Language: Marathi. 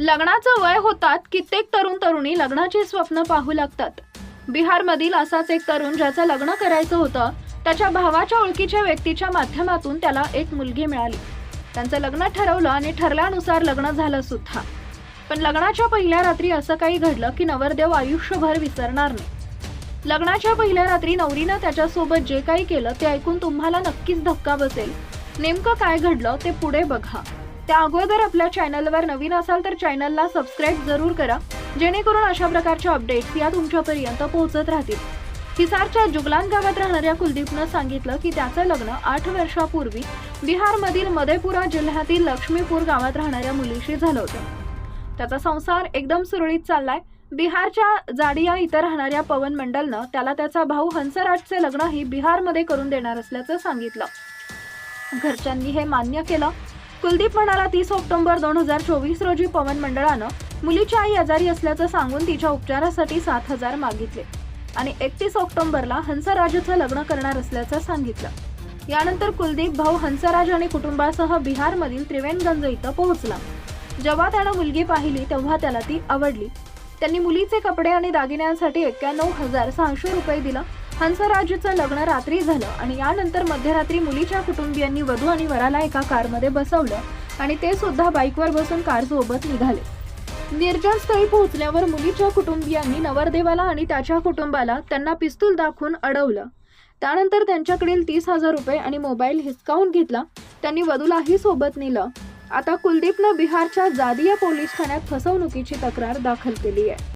लग्नाचं वय होतात कित्येक तरुण तरुणी लग्नाची स्वप्न पाहू लागतात. बिहारमधील असाच एक तरुण ज्याचं लग्न करायचं होतं त्याच्या भावाच्या ओळखीच्या व्यक्तीच्या माध्यमातून त्याला एक मुलगी मिळाली. त्यांचं लग्न ठरवलं आणि ठरल्यानुसार लग्न झालं सुद्धा. पण लग्नाच्या पहिल्या रात्री असं काही घडलं की नवरदेव आयुष्यभर विसरणार नाही. लग्नाच्या पहिल्या रात्री नवरीनं त्याच्यासोबत जे काही केलं ते ऐकून तुम्हाला नक्कीच धक्का बसेल. नेमकं काय घडलं ते पुढे बघा. त्या अगोदर आपल्या चॅनलवर नवीन असाल तर चॅनलला सबस्क्राईब जरूर करा जेणेकरून अशा प्रकारच्या अपडेट्स या तुमच्यापर्यंत पोहोचत राहतील. हिसारच्या जुगलान गावात राहणाऱ्या कुलदीपनं सांगितलं की त्याचं लग्न आठ वर्षापूर्वी बिहारमधील मधेपुरा जिल्ह्यातील लक्ष्मीपूर गावात राहणाऱ्या मुलीशी झालं होतं. त्याचा संसार एकदम सुरळीत चाललाय. बिहारच्या जाडिया इथं राहणाऱ्या पवन मंडलनं त्याला त्याचा भाऊ हंसराजचे लग्नही बिहारमध्ये करून देणार असल्याचं सांगितलं. घरच्यांनी हे मान्य केलं. कुलदीप म्हणाला तीस ऑक्टोबर दोन हजार चोवीस रोजी पवन मंडळानं मुलीची आई आजारी असल्याचं सांगून तिच्या उपचारासाठी सात हजार मागितले. आणि एकतीस ऑक्टोबरला हंसराजचं लग्न करणार असल्याचं सांगितलं. यानंतर कुलदीप भाऊ हंसराज आणि कुटुंबासह बिहारमधील त्रिवेणगंज इथं पोहोचला. जेव्हा त्यानं मुलगी पाहिली तेव्हा त्याला ती आवडली. त्यांनी मुलीचे कपडे आणि दागिन्यांसाठी एक्क्याण्णव हजार सहाशे रुपये दिलं. हंसराजचं लग्न रात्री झालं आणि यानंतर मध्यरात्री मुलीच्या कुटुंबियांनी वधू आणि वराला एका कारमध्ये बसवलं आणि ते सुद्धा बाईकवर बसून कार सोबत निघाले. निर्जन स्थळी पोहोचल्यावर मुलीच्या कुटुंबियांनी नवरदेवाला आणि त्याच्या कुटुंबाला त्यांना पिस्तूल दाखवून अडवलं. त्यानंतर त्यांच्याकडील तीस हजार रुपये आणि मोबाईल हिसकावून घेतला. त्यांनी वधूलाही सोबत नेलं. आता कुलदीपनं बिहारच्या जादिया पोलीस ठाण्यात फसवणुकीची तक्रार दाखल केली आहे.